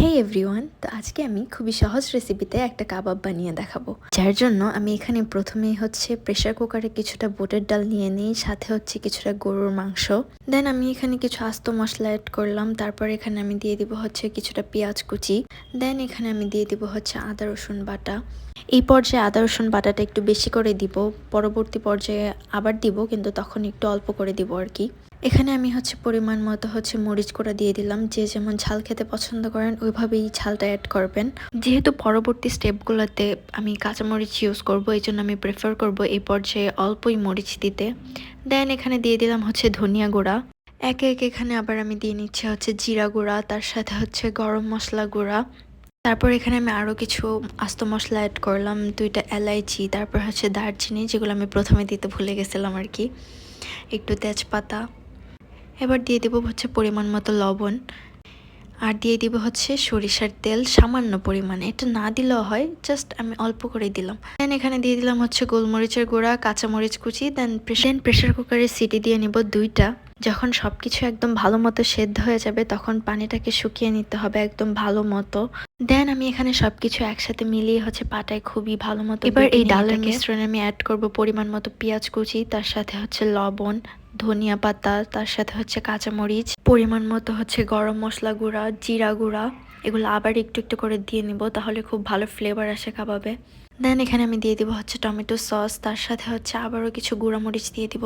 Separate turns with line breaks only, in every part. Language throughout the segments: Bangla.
হে এভরিওয়ান তো আজকে আমি খুবই সহজ রেসিপিতে একটা কাবাব বানিয়ে দেখাবো। যার জন্য আমি এখানে প্রথমেই হচ্ছে প্রেসার কুকারে কিছুটা বুটের ডাল নিয়ে নিই, সাথে হচ্ছে কিছুটা গরুর মাংস। দেন আমি এখানে কিছু আস্ত মশলা অ্যাড করলাম, তারপর এখানে আমি দিয়ে দিব হচ্ছে কিছুটা পেঁয়াজ কুচি। দেন এখানে আমি দিয়ে দিব হচ্ছে আদা, রসুন বাটা। এই পর্যায়ে আদা, রসুন বাটাটা একটু বেশি করে দিব, পরবর্তী পর্যায়ে আবার দিব, কিন্তু তখন একটু অল্প করে দিব আর কি। এখানে আমি হচ্ছে পরিমাণ মতো হচ্ছে মরিচ গুঁড়া দিয়ে দিলাম। যে যেমন ঝাল খেতে পছন্দ করেন, ওইভাবেই ঝালটা অ্যাড করবেন। যেহেতু পরবর্তী স্টেপগুলোতে আমি কাঁচামরিচ ইউজ করব এই জন্য আমি প্রেফার করব এই পর্যায়ে অল্পই মরিচ দিতে। দেন এখানে দিয়ে দিলাম হচ্ছে ধনিয়া গুঁড়া। একে একে এখানে আবার আমি দিয়ে নিচ্ছি হচ্ছে জিরা গুঁড়া, তার সাথে হচ্ছে গরম মশলা গুঁড়া। তারপর এখানে আমি আরও কিছু আস্ত মশলা অ্যাড করলাম, দুইটা এলাইচি, তারপর হচ্ছে দারচিনি, যেগুলো আমি প্রথমে দিতে ভুলে গেছিলাম আর কি। একটু তেজপাতা। এবার দিয়ে দেবো হচ্ছে পরিমাণ মতো লবণ। আর দিয়ে দিব হচ্ছে সরিষার তেল, সামান্য পরিমাণে। এটা না দিলেও হয় জাস্ট আমি অল্প করে দিলাম। দেন এখানে দিয়ে দিলাম হচ্ছে গোলমরিচের গুঁড়া, কাঁচামরিচ কুচি দেন দেন প্রেশার কুকারে সিটি দিয়ে নেব দুইটা। যখন সব কিছু একদম ভালো মতো সেদ্ধ হয়ে যাবে তখন পানিটাকে শুকিয়ে নিতে হবে একদম ভালো মতো। দেন আমি এখানে সবকিছু একসাথে মিলিয়ে হচ্ছে পাটায় খুবই ভালো মতো এবার এই ডালের মিশ্রণে আমি অ্যাড করব পরিমাণ মতো পেঁয়াজ কুচি তার সাথে হচ্ছে লবণ ধনিয়া পাতা তার সাথে হচ্ছে কাঁচামরিচ পরিমাণ মতো হচ্ছে গরম মশলা গুঁড়া জিরা গুঁড়া এগুলো আবার একটু একটু করে দিয়ে নিব তাহলে খুব ভালো ফ্লেভার আসে কাবাবে দেন এখানে আমি দিয়ে দিব হচ্ছে টমেটো সস তার সাথে হচ্ছে আবারও কিছু গুঁড়া মরিচ দিয়ে দিব।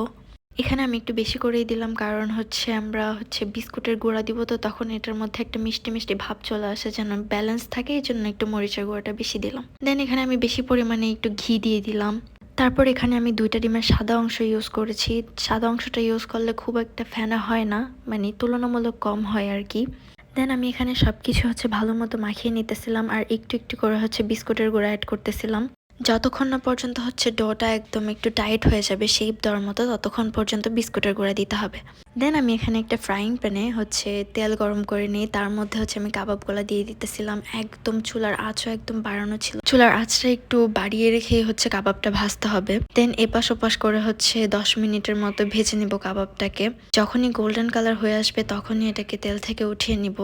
এখানে আমি একটু বেশি করেই দিলাম, কারণ হচ্ছে আমরা হচ্ছে বিস্কুটের গুঁড়া দিব, তো তখন এটার মধ্যে একটা মিষ্টি মিষ্টি ভাব চলে আসে, যেন ব্যালেন্স থাকে, এই জন্য একটু মরিচের গুঁড়াটা বেশি দিলাম। দেন এখানে আমি বেশি পরিমাণে একটু ঘি দিয়ে দিলাম। তারপর এখানে আমি দুইটা ডিমের সাদা অংশ ইউজ করেছি। সাদা অংশটা ইউজ করলে খুব একটা ফেনা হয় না মানে তুলনামূলক কম হয় আর কি দেন আমি এখানে সব কিছু হচ্ছে ভালো মতো মাখিয়ে নিতেছিলাম, আর একটু একটু করে হচ্ছে বিস্কুটের গুঁড়া অ্যাড করতেছিলাম। যতক্ষণ না পর্যন্ত হচ্ছে ডোটা একদম একটু টাইট হয়ে যাবে শেপ দেওয়ার মতো, ততক্ষণ পর্যন্ত বিস্কুটের গুঁড়া দিতে হবে। দেন আমি এখানে একটা ফ্রাইং প্যানে হচ্ছে তেল গরম করে নিই তার মধ্যে হচ্ছে আমি কাবাবগুলা দিয়ে দিতেছিলাম। একদম চুলার আঁচও একদম বাড়ানো ছিল। চুলার আঁচটা একটু বাড়িয়ে রেখে হচ্ছে কাবাবটা ভাজতে হবে। দেন এপাশ ওপাশ করে হচ্ছে দশ মিনিটের মতো ভেজে নিব কাবাবটাকে। যখনই গোল্ডেন কালার হয়ে আসবে, তখনই এটাকে তেল থেকে উঠিয়ে নিব।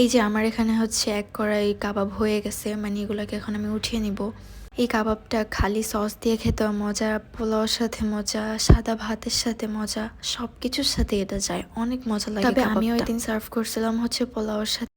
এই যে আমার এখানে হচ্ছে এক কড়াই কাবাব হয়ে গেছে মানে এগুলোকে এখন আমি উঠিয়ে নিব। এই কাবাবটা খালি সস দিয়ে খেতে মজা পোলাওর সাথে মজা সাদা ভাতের সাথে মজা সব কিছুর সাথে এটা যায়। অনেক মজা লাগে তবে আমি ওই দিন সার্ভ করছিলাম হচ্ছে পোলাওর সাথে।